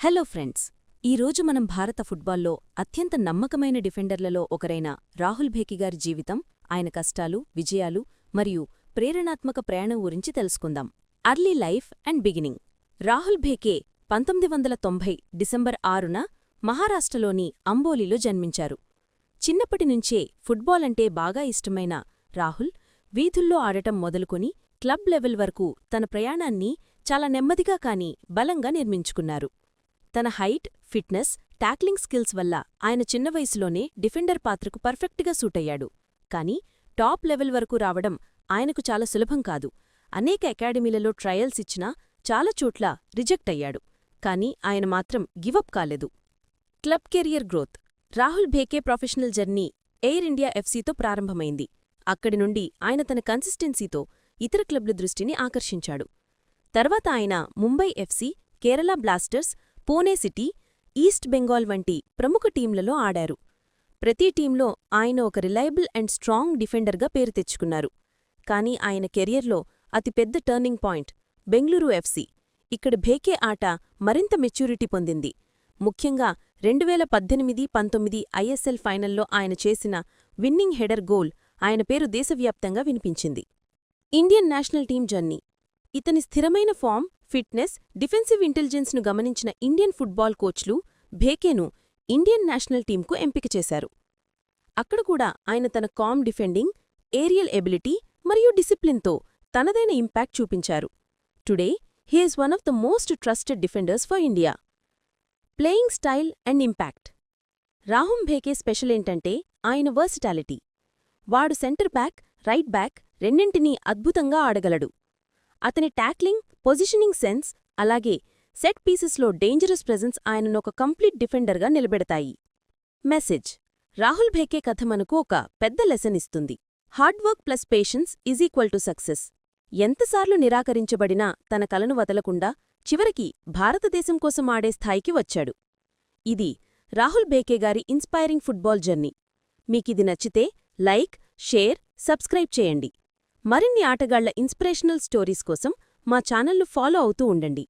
Hello friends ఈరోజు మనం భారత ఫుట్బాల్లో అత్యంత నమ్మకమైన డిఫెండర్లలో ఒకరైన రాహుల్ భేకి గారి జీవితం ఆయన కష్టాలు విజయాలు మరియు ప్రేరణాత్మక ప్రయాణం గురించి తెలుసుకుందాం. Early life and beginning. Rahul Bheke పంతొమ్మిది వందల తొంభై డిసెంబర్ ఆరున మహారాష్ట్రలోని అంబోలిలో జన్మించారు. చిన్నప్పటినుంచే ఫుట్బాల్ అంటే బాగా ఇష్టమైన రాహుల్ వీధుల్లో ఆడటం మొదలుకొని క్లబ్ లెవెల్ వరకు తన ప్రయాణాన్ని చాలా నెమ్మదిగా కాని బలంగా నిర్మించుకున్నారు. తన హైట్ ఫిట్నెస్ టాక్లింగ్ స్కిల్స్ వల్ల ఆయన చిన్న వయసులోనే డిఫెండర్ పాత్రకు పర్ఫెక్ట్గా సూటయ్యాడు. కానీ టాప్ లెవెల్ వరకు రావడం ఆయనకు చాలా సులభం కాదు. అనేక అకాడమీలలో ట్రయల్స్ ఇచ్చినా చాలా చోట్ల రిజెక్ట్ అయ్యాడు. కానీ ఆయన మాత్రం గివప్ కాలేదు. Club career growth. Rahul Bheke professional journey Air India ఎఫ్సీతో ప్రారంభమైంది. అక్కడి నుండి ఆయన తన కన్సిస్టెన్సీతో ఇతర క్లబ్ల దృష్టిని ఆకర్షించాడు. తర్వాత ఆయన Mumbai FC Kerala Blasters Pune City East Bengal వంటి ప్రముఖ టీంలలో ఆడారు. ప్రతి టీంలో ఆయన ఒక రిలయబుల్ అండ్ స్ట్రాంగ్ డిఫెండర్గా పేరు తెచ్చుకున్నారు. కానీ ఆయన కెరియర్లో అతిపెద్ద టర్నింగ్ పాయింట్ బెంగళూరు ఎఫ్సీ ఇక్కడ భేకే ఆట మరింత మెచ్యూరిటీ పొందింది. ముఖ్యంగా రెండువేల పద్దెనిమిది పంతొమ్మిది ఐఎస్ఎల్ ఫైనల్లో ఆయన చేసిన విన్నింగ్ హెడర్ గోల్ ఆయన పేరు దేశవ్యాప్తంగా వినిపించింది. Indian national team journey. ఇతని స్థిరమైన ఫామ్ ఫిట్నెస్ డిఫెన్సివ్ ఇంటెలిజెన్స్ను గమనించిన ఇండియన్ ఫుట్బాల్ కోచ్లు భేకేను ఇండియన్ నేషనల్ టీంకు ఎంపిక చేశారు. అక్కడ కూడా ఆయన తన కామ్ డిఫెండింగ్ ఏరియల్ ఎబిలిటీ మరియు డిసిప్లిన్తో తనదైన ఇంపాక్ట్ చూపించారు. Today he is one of the most trusted defenders for India. Playing style and impact. Rahul Bheke special ఏంటంటే ఆయన వర్సిటాలిటీ. వాడు సెంటర్ బ్యాక్ రైట్ బ్యాక్ రెండింటినీ అద్భుతంగా ఆడగలడు. అతని టాక్లింగ్ పొజిషనింగ్ సెన్స్ అలాగే సెట్ పీసెస్లో డేంజరస్ ప్రెజెన్స్ ఆయనను ఒక కంప్లీట్ డిఫెండర్గా నిలబెడతాయి. మెసేజ్ రాహుల్ భేకే కథ మనకు ఒక పెద్ద లెసన్ ఇస్తుంది. Hard work plus patience is equal to success ఎంతసార్లు నిరాకరించబడినా తన కలను వదలకుండా చివరికి భారతదేశం కోసం ఆడే స్థాయికి వచ్చాడు. ఇది రాహుల్ భేకే గారి ఇన్స్పైరింగ్ ఫుట్బాల్ జర్నీ మీకిది నచ్చితే లైక్ షేర్ సబ్స్క్రైబ్ చేయండి. మరిన్ని ఆటగాళ్ళ ఇన్స్పిరేషనల్ స్టోరీస్ కోసం మా ఛానల్ను ఫాలో అవుతూ ఉండండి.